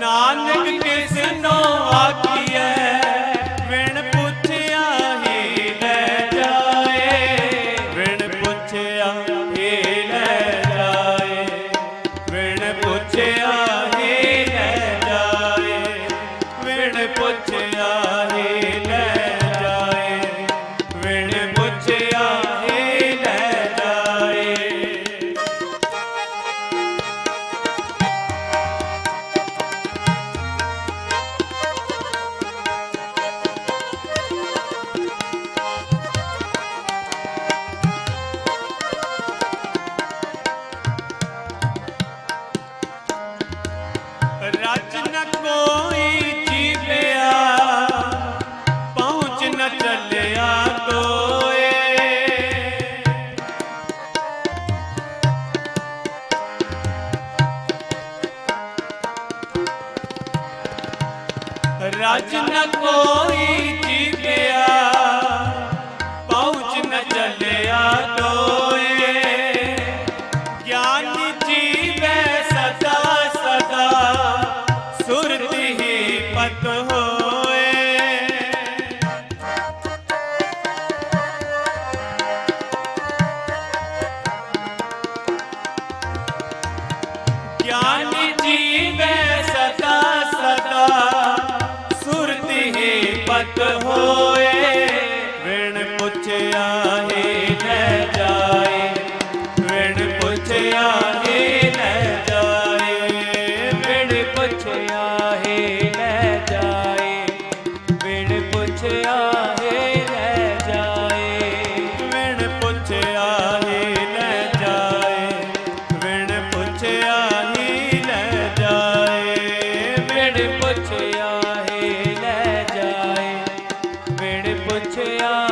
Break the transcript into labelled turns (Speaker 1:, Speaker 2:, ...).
Speaker 1: ਨਾਨਕ ਕਿਸ ਨੋ ਰਾਜ ਨ ਕੋਈ ਜੀਵਿਆ ਚੱਲਿਆ ਕੋਏ ਰਚ ਨ ਕੋਈ ਸੁਰਤੀ ਹੀ ਪਤ ਹੋਏ। ਗਿਆਨੀ ਜੀਵੇ ਸਦਾ ਸਦਾ ਸੁਰਤੀ ਹੀ ਪਤ ਹੋਏ। ਵਿਣ ਪੁੱਛਿਆ ਪੁੱਛਿਆ